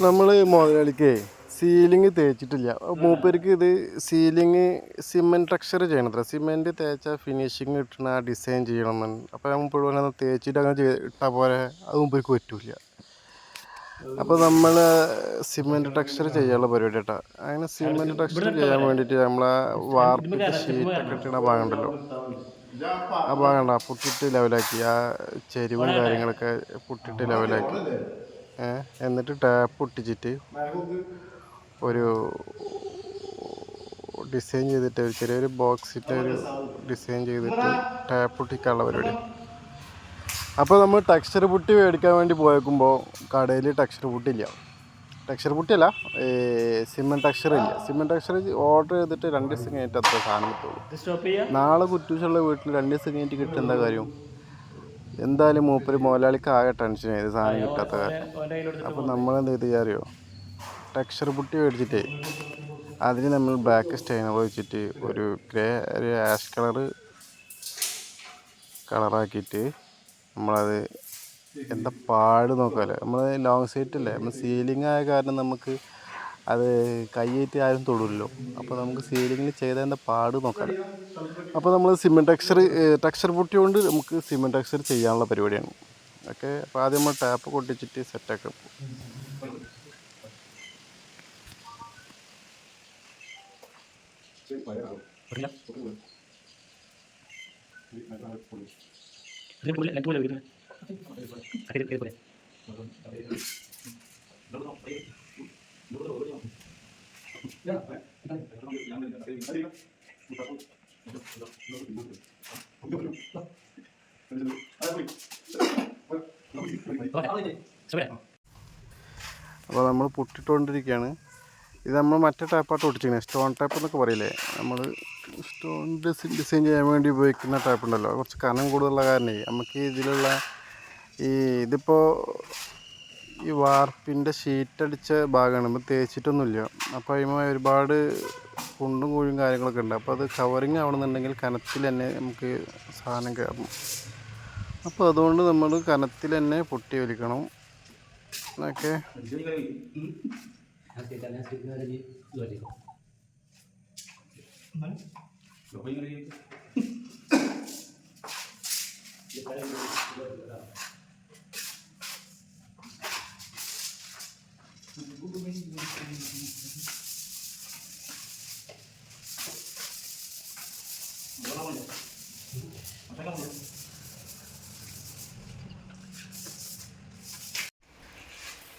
നമ്മൾ മുതലാളിക്ക് സീലിംഗ് തേച്ചിട്ടില്ല. മൂപ്പർക്ക് ഇത് സീലിംഗ് സിമെന്റ് ടെക്സ്ചർ ചെയ്യണത്ര. സിമെന്റ് തേച്ച ഫിനിഷിങ് കിട്ടണ ഡിസൈൻ ചെയ്യണം അപ്പോൾ മുമ്പ് പറഞ്ഞാൽ തേച്ചിട്ട് അങ്ങനെ ഇട്ടാൽ പോലെ അത് മുമ്പേക്ക് പറ്റൂല. അപ്പോൾ നമ്മൾ സിമെന്റ് ടെക്സ്ചർ ചെയ്യാനുള്ള പരിപാടി കേട്ടോ അങ്ങനെ സിമെന്റ് ടെക്സ്ചർ ചെയ്യാൻ വേണ്ടിയിട്ട് നമ്മളെ വാർപ്പ് ഷീറ്റൊക്കെ ഇട്ടണ ഭാഗമുണ്ടല്ലോ ആ ഭാഗം പൊട്ടിട്ട് പുട്ടിട്ട് ലെവലാക്കി ആ ചെരിവും കാര്യങ്ങളൊക്കെ പുട്ടിട്ട് ലെവലാക്കി എന്നിട്ട് ടാപ്പ് ഒട്ടിച്ചിട്ട് ഒരു ഡിസൈൻ ചെയ്തിട്ട് ഒരു ചെറിയൊരു ബോക്സിന്റെ ഒരു ഡിസൈൻ ചെയ്തിട്ട് ടാപ്പ് ഒട്ടിക്കാനുള്ള പരിപാടി. അപ്പോൾ നമ്മൾ ടെക്സ്ചർ പുട്ടി മേടിക്കാൻ വേണ്ടി പോയേക്കുമ്പോൾ കടയിൽ ടെക്സ്ചർ പുട്ടില്ല. ടെക്സ്ചർ പുട്ടിയല്ല സിമെന്റ് ടെക്സ്ചർ ഇല്ല. സിമെന്റ് ടെക്സ്ചർ ഓർഡർ ചെയ്തിട്ട് രണ്ട് ദിവസം കഴിഞ്ഞിട്ട് അത്ര സാധനം കിട്ടുള്ളൂ. നാളെ കുറ്റൂസുള്ള വീട്ടിൽ രണ്ട് ദിവസം കഴിഞ്ഞിട്ട് കിട്ടുന്ന കാര്യം? എന്തായാലും മൂപ്പര് മുതലാളിക്ക് ആകെ ടെൻഷനായി ഇത് സാധനം കിട്ടാത്ത കാര്യം. അപ്പം നമ്മളെന്ത് അപ്പോൾ നമ്മൾ എന്ത് ചെയ്ത് അറിയോ? ടെക്സ്ചർ പുട്ടി മേടിച്ചിട്ടേ അതിന് നമ്മൾ ബ്ലാക്ക് സ്റ്റൈനർ വെച്ചിട്ട് ഒരു ഗ്രേ ഒരു ആഷ് കളറ് കളറാക്കിയിട്ട് നമ്മളത് എന്താ പാട് നോക്കാമല്ലോ നമ്മൾ ലോങ് സൈറ്റ് അല്ലേ? നമ്മൾ സീലിംഗ് ആയ കാരണം നമുക്ക് അത് കൈയേറ്റ് ആരും തൊടില്ലല്ലോ അപ്പോൾ നമുക്ക് സീലിങ്ങിൽ ചെയ്തതിന്റെ പാട് നോക്കാം. അപ്പോൾ നമ്മൾ സിമെന്റ് ടെക്സ്ചർ ടെക്സ്ചർ പൊട്ടി കൊണ്ട് നമുക്ക് സിമെന്റ് ടെക്സ്ചർ ചെയ്യാനുള്ള പരിപാടിയാണ്. ഓക്കെ അപ്പോൾ ആദ്യം നമ്മൾ ടാപ്പ് കൊട്ടിച്ചിട്ട് സെറ്റാക്കാം പൊട്ടില്ല അപ്പോൾ നമ്മൾ പൊട്ടിട്ടുകൊണ്ടിരിക്കുകയാണ് ഇത് നമ്മൾ മറ്റേ ടാപ്പായിട്ട് ഒട്ടിച്ചിരിക്കുന്നത് സ്റ്റോൺ ടാപ്പ് എന്നൊക്കെ പറയില്ലേ? നമ്മൾ സ്റ്റോൺ ഡിസൈൻ ഡിസൈൻ ചെയ്യാൻ വേണ്ടി ഉപയോഗിക്കുന്ന ടാപ്പ് ഉണ്ടല്ലോ. കുറച്ച് കനം കൂടുതലുള്ള കാരണേ നമുക്ക് ഇതിലുള്ള ഈ ഇതിപ്പോൾ ഈ വാർപ്പിന്റെ ഷീറ്റ് അടിച്ച ഭാഗമാണ്. ഇപ്പം തേച്ചിട്ടൊന്നുമില്ല. അപ്പോൾ അതിന് ഒരുപാട് കുണ്ടും കുഴിയും കാര്യങ്ങളൊക്കെ ഉണ്ട്. അപ്പോൾ അത് കവറിങ് ആവണമെന്നുണ്ടെങ്കിൽ കനത്തിൽ തന്നെ നമുക്ക് സാധനം കയറണം. അപ്പോൾ അതുകൊണ്ട് നമ്മൾ കനത്തിൽ തന്നെ പൊട്ടി വലിക്കണം. ഓക്കെ.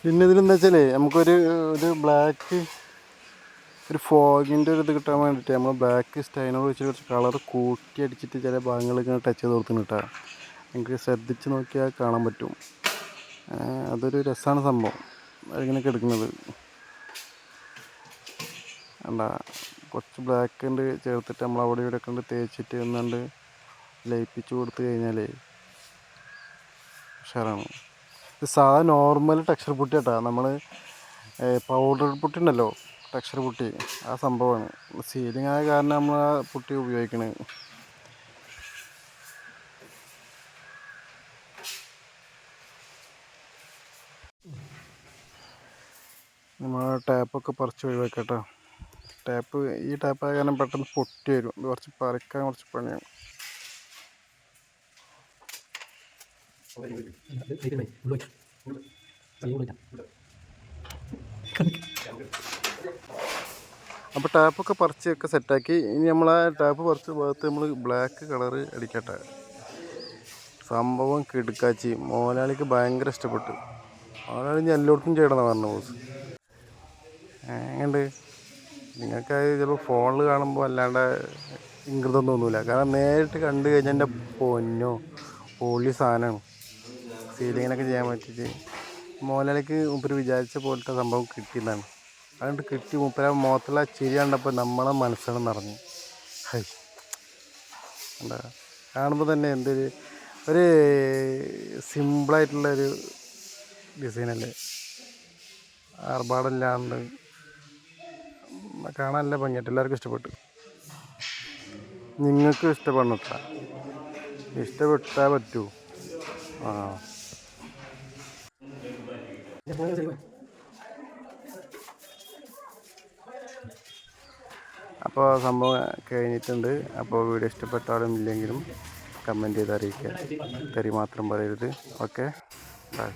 പിന്നെ ഇതിലെന്താ വെച്ചാൽ നമുക്കൊരു ഒരു ബ്ലാക്ക് ഒരു ഫോഗിന്റെ ഒരു ഇത് കിട്ടാൻ വേണ്ടിയിട്ട് നമ്മൾ ബ്ലാക്ക് സ്റ്റൈനോട് വെച്ച് കുറച്ച് കളർ കൂട്ടി അടിച്ചിട്ട് ചില ഭാഗങ്ങളൊക്കെ ഇങ്ങനെ ടച്ച് ചെയ്ത് കൊടുത്തിന് കേട്ടോ നിങ്ങൾക്ക് ശ്രദ്ധിച്ച് നോക്കിയാൽ കാണാൻ പറ്റും. അതൊരു രസമാണ് സംഭവം. അതിങ്ങനെയൊക്കെ എടുക്കുന്നത്. അല്ല കുറച്ച് ബ്ലാക്ക് ഉണ്ട് ചേർത്തിട്ട് നമ്മൾ അവിടെ ഇവിടെ കണ്ട് തേച്ചിട്ട് ഒന്നുകൊണ്ട് ലയിപ്പിച്ച് കൊടുത്തു കഴിഞ്ഞാൽ ഉഷാറാണ്. സാധാ നോർമൽ ടെക്സ്ചർ പുട്ടി കേട്ടോ നമ്മൾ പൗഡർ പുട്ടി ഉണ്ടല്ലോ ടെക്സ്ചർ പുട്ടി. ആ സംഭവമാണ് സീലിംഗ് ആയ കാരണം നമ്മൾ ആ പുട്ടി ഉപയോഗിക്കണത് നമ്മൾ ടാപ്പൊക്കെ പറിച്ച് ഒഴിവാക്കട്ടോ. ടാപ്പ് ഈ ടാപ്പായ കാരണം പെട്ടെന്ന് പൊട്ടി വരും. കുറച്ച് പറിക്കാൻ കുറച്ച് പണിയാണ് അപ്പോൾ ടാപ്പൊക്കെ പറിച്ച് ഒക്കെ സെറ്റാക്കി. ഇനി നമ്മൾ ആ ടാപ്പ് പറിച്ച് ഭാഗത്ത് നമ്മൾ ബ്ലാക്ക് കളറ് അടിക്കട്ടെ. സംഭവം കിടുക്കാച്ചി. മോലാളിക്ക് ഭയങ്കര ഇഷ്ടപ്പെട്ടു. മോലാളി ഞാൻ എല്ലായിടത്തും ചെയ്യണമെന്ന് പറഞ്ഞു ബോസ് എങ്ങനെയുണ്ട്? നിങ്ങൾക്ക് ചിലപ്പോൾ ഫോണിൽ കാണുമ്പോൾ അല്ലാണ്ട് ഇംഗൃതം തോന്നൂല. കാരണം നേരിട്ട് കണ്ടു കഴിഞ്ഞാൽ എന്റെ പൊന്നോ പൊളി സാധനമാണ് സീലിങ്ങിനൊക്കെ ചെയ്യാൻ പറ്റിയിട്ട് മോഹൻലാലിക്ക് മൂപ്പര് വിചാരിച്ച പോലത്തെ സംഭവം കിട്ടിയതാണ് അതുകൊണ്ട് കിട്ടി മൂപ്പര. മുഖത്തുള്ള ചിരി കണ്ടപ്പോൾ നമ്മളെ മനസ്സാണ് നിറഞ്ഞു. ഹൈ. എന്താ കാണുമ്പോൾ തന്നെ എന്തൊരു ഒരു സിമ്പിളായിട്ടുള്ളൊരു ഡിസൈനല്ലേ ആർഭാടമില്ലാണ്ട് കാണാൻ നല്ല ഭംഗിയായിട്ട് എല്ലാവർക്കും ഇഷ്ടപ്പെട്ടു. നിങ്ങൾക്കും ഇഷ്ടപ്പെടണത്ര ഇഷ്ടപ്പെട്ടാൽ പറ്റൂ. ആ. അപ്പോൾ സംഭവം കഴിഞ്ഞിട്ടുണ്ട്. അപ്പോൾ വീഡിയോ ഇഷ്ടപ്പെട്ടാലും ഇല്ലെങ്കിലും കമന്റ് ചെയ്ത് അറിയിക്കുക. തെറി മാത്രം പറയരുത്. Okay bye